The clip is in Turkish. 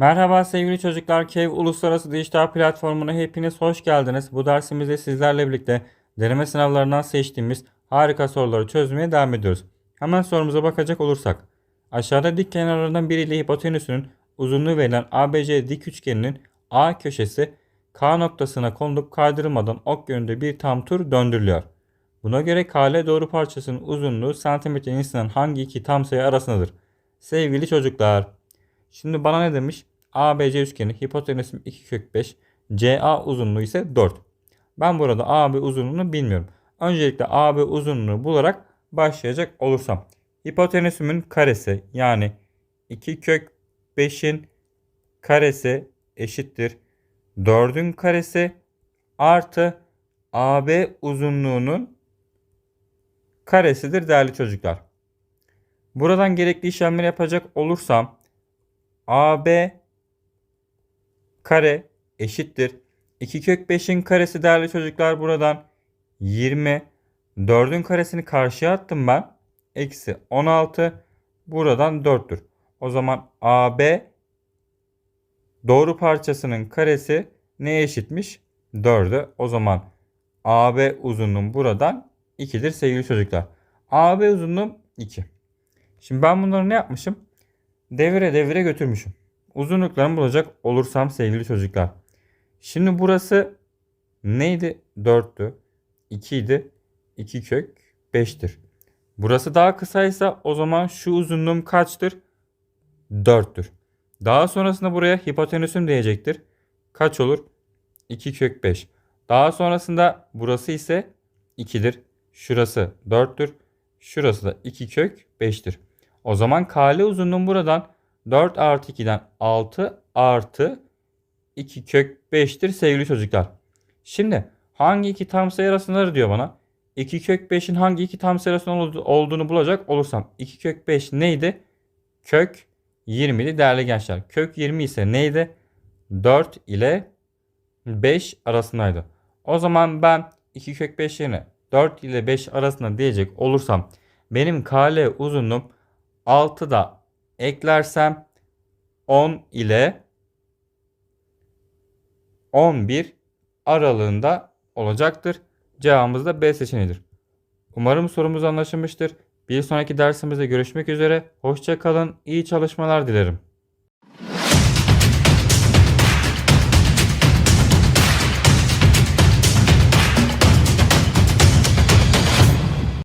Merhaba sevgili çocuklar. Kev Uluslararası Dijital Platformu'na hepiniz hoş geldiniz. Bu dersimizde sizlerle birlikte deneme sınavlarından seçtiğimiz harika soruları çözmeye devam ediyoruz. Hemen sorumuza bakacak olursak. Aşağıda dik kenarlarından biriyle hipotenüsünün uzunluğu verilen ABC dik üçgeninin A köşesi K noktasına konulup kaydırılmadan ok yönünde bir tam tur döndürülüyor. Buna göre KL doğru parçasının uzunluğu santimetre cinsinden hangi iki tam sayı arasındadır? Sevgili çocuklar, Şimdi bana ne demiş? ABC üçgeni hipotenüsüm 2 kök 5. CA uzunluğu ise 4. Ben burada AB uzunluğunu bilmiyorum. Öncelikle AB uzunluğunu bularak başlayacak olursam. Hipotenüsümün karesi yani 2 kök 5'in karesi eşittir. 4'ün karesi artı AB uzunluğunun karesidir değerli çocuklar. Buradan gerekli işlemleri yapacak olursam AB kare eşittir. 2 kök 5'in karesi değerli çocuklar buradan 20. 4'ün karesini karşıya attım ben. Eksi 16. Buradan 4'tür. O zaman AB doğru parçasının karesi neye eşitmiş? 4'e. O zaman AB uzunluğum buradan 2'dir sevgili çocuklar. AB uzunluğum 2. Şimdi ben bunları ne yapmışım? devire devire götürmüşüm. Uzunluklarımı bulacak olursam sevgili çocuklar. Şimdi burası neydi? 4'tü. 2 idi. 2 kök 5'tir. Burası daha kısaysa o zaman şu uzunluğum kaçtır? 4'tür. Daha sonrasında buraya hipotenüsüm diyecektir. Kaç olur? 2 kök 5. Daha sonrasında burası ise 2'dir. Şurası 4'tür. Şurası da 2 kök 5'tir. O zaman kale uzunluğum buradan 4 artı 2'den 6 artı 2 kök 5'tir sevgili çocuklar. Şimdi hangi iki tam sayı arasındadır diyor bana. 2 kök 5'in hangi iki tam sayı arasında olduğunu bulacak olursam 2 kök 5 neydi? Kök 20'di değerli gençler. Kök 20 ise neydi? 4 ile 5 arasındaydı. O zaman ben 2 kök 5 yerine 4 ile 5 arasında diyecek olursam benim kale uzunluğum 6 da eklersem 10 ile 11 aralığında olacaktır. Cevabımız da B seçeneğidir. Umarım sorumuz anlaşılmıştır. Bir sonraki dersimizde görüşmek üzere. Hoşçakalın. İyi çalışmalar dilerim.